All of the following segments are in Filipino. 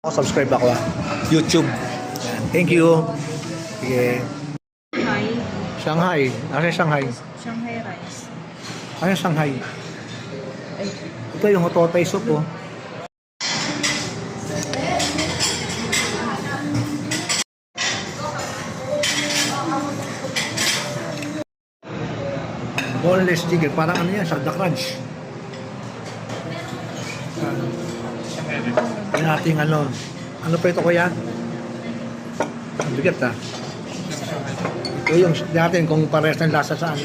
Ako, subscribe ako ah. YouTube. Thank you. Sige. Hi, Shanghai. Nasa Shanghai. Shanghai rice. Ano Shanghai? Ito yung ototay soup oh. Boneless chicken. Parang ano yan, Salda Crunch. Uh, yung ating ano. Ano pa ito kuya? Ang bigat ah. Ito yung natin kung parehas ng lasa sa ano.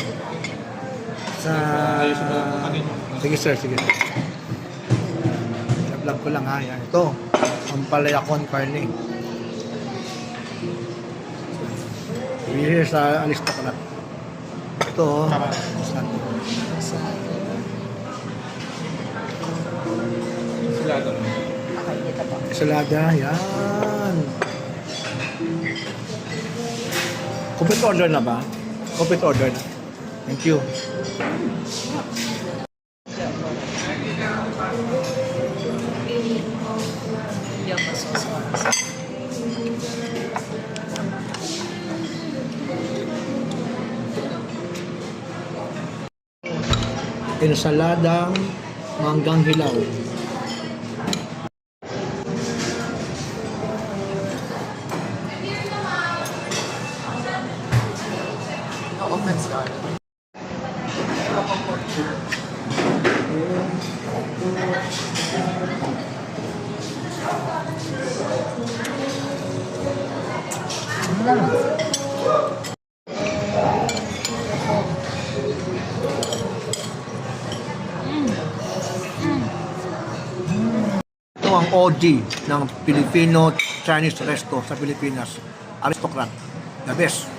Sa... Sige sir, sige. Vlog ko lang ha. Yan. Ito. Ang palayakon carne. Bihir sa aristocrat. Ito. oh. Saan? Okay, dito po. Salada, yan. Complete order na ba? Complete order na. Thank you. Ensaladang manggang hilaw. Ito ang OG ng Filipino Chinese resto sa Pilipinas. Aristocrat. The best.